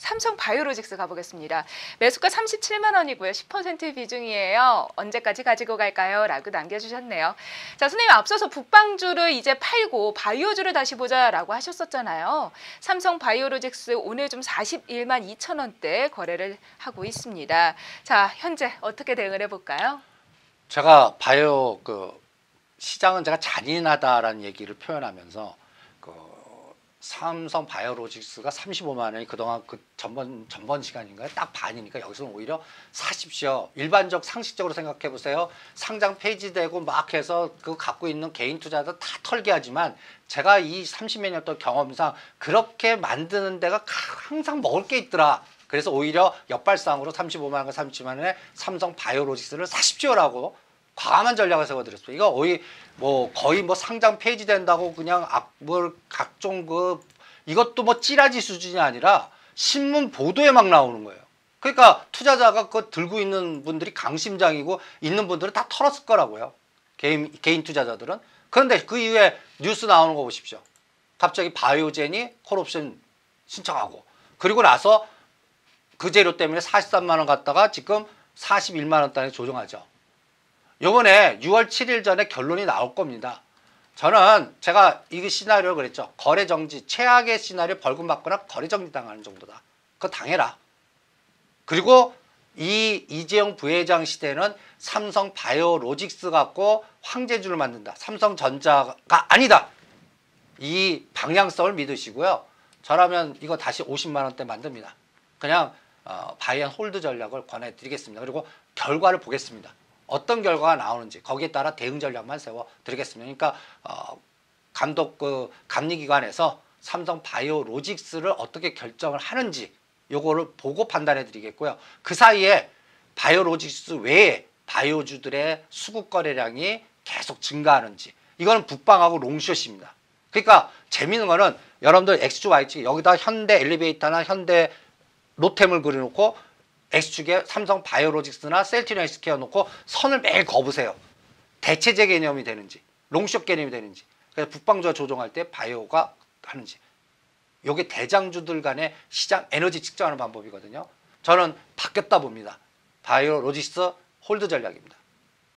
삼성 바이오로직스 가보겠습니다. 매수가 37만 원이고요. 10% 비중이에요. 언제까지 가지고 갈까요? 라고 남겨주셨네요. 자, 선생님 앞서서 북방주를 이제 팔고 바이오주를 다시 보자라고 하셨었잖아요. 삼성 바이오로직스 오늘 좀 41만 2천 원대 거래를 하고 있습니다. 자, 현재 어떻게 대응을 해볼까요? 제가 바이오 그 시장은 제가 잔인하다라는 얘기를 표현하면서 그 삼성 바이오로직스가 35만 원이 그동안 그 전번 전번 시간인가요? 딱 반이니까 여기서는 오히려 사십시오. 일반적 상식적으로 생각해 보세요. 상장 폐지되고 막 해서 그 갖고 있는 개인 투자자 다 털게 하지만 제가 이 30몇 년 동안 경험상 그렇게 만드는 데가 항상 먹을 게 있더라. 그래서 오히려 역발상으로 35만 원과 37만 원에 삼성 바이오로직스를 사십시오라고 과감한 전략을 세워드렸어요. 이거 거의 뭐 거의 뭐 상장 폐지된다고 그냥 악뭘 각종 그 이것도 뭐 찌라지 수준이 아니라 신문 보도에 막 나오는 거예요. 그러니까 투자자가 그 들고 있는 분들이 강심장이고 있는 분들은 다 털었을 거라고요. 개인 개인 투자자들은 그런데 그 이후에 뉴스 나오는 거 보십시오. 갑자기 바이오젠이 콜옵션 신청하고 그리고 나서 그 재료 때문에 43만 원 갖다가 지금 41만 원단에 조정하죠. 요번에 6월 7일 전에 결론이 나올 겁니다. 저는 제가 이 시나리오 그랬죠. 거래 정지, 최악의 시나리오 벌금 받거나 거래 정지 당하는 정도다. 그거 당해라. 그리고 이 이재용 부회장 시대는 삼성 바이오로직스 갖고 황제주를 만든다. 삼성전자가 아니다. 이 방향성을 믿으시고요. 저라면 이거 다시 50만 원대 만듭니다. 그냥 어, 바이앤 홀드 전략을 권해드리겠습니다. 그리고 결과를 보겠습니다. 어떤 결과가 나오는지 거기에 따라 대응 전략만 세워 드리겠습니다. 그러니까 어, 감독 그 감리기관에서 삼성 바이오 로직스를 어떻게 결정을 하는지 요거를 보고 판단해 드리겠고요. 그 사이에 바이오 로직스 외에 바이오주들의 수급 거래량이 계속 증가하는지 이거는 북방하고 롱숏입니다. 그러니까 재미있는 거는 여러분들 X축 Y축 여기다 현대 엘리베이터나 현대 로템을 그려놓고 X축에 삼성 바이오로직스나 셀티나 헬스케어 놓고 선을 매일 거보세요. 대체제 개념이 되는지 롱숏 개념이 되는지 그래서 북방주가 조정할 때 바이오가 하는지 요게 대장주들 간의 시장 에너지 측정하는 방법이거든요. 저는 바뀌었다 봅니다. 바이오로직스 홀드 전략입니다.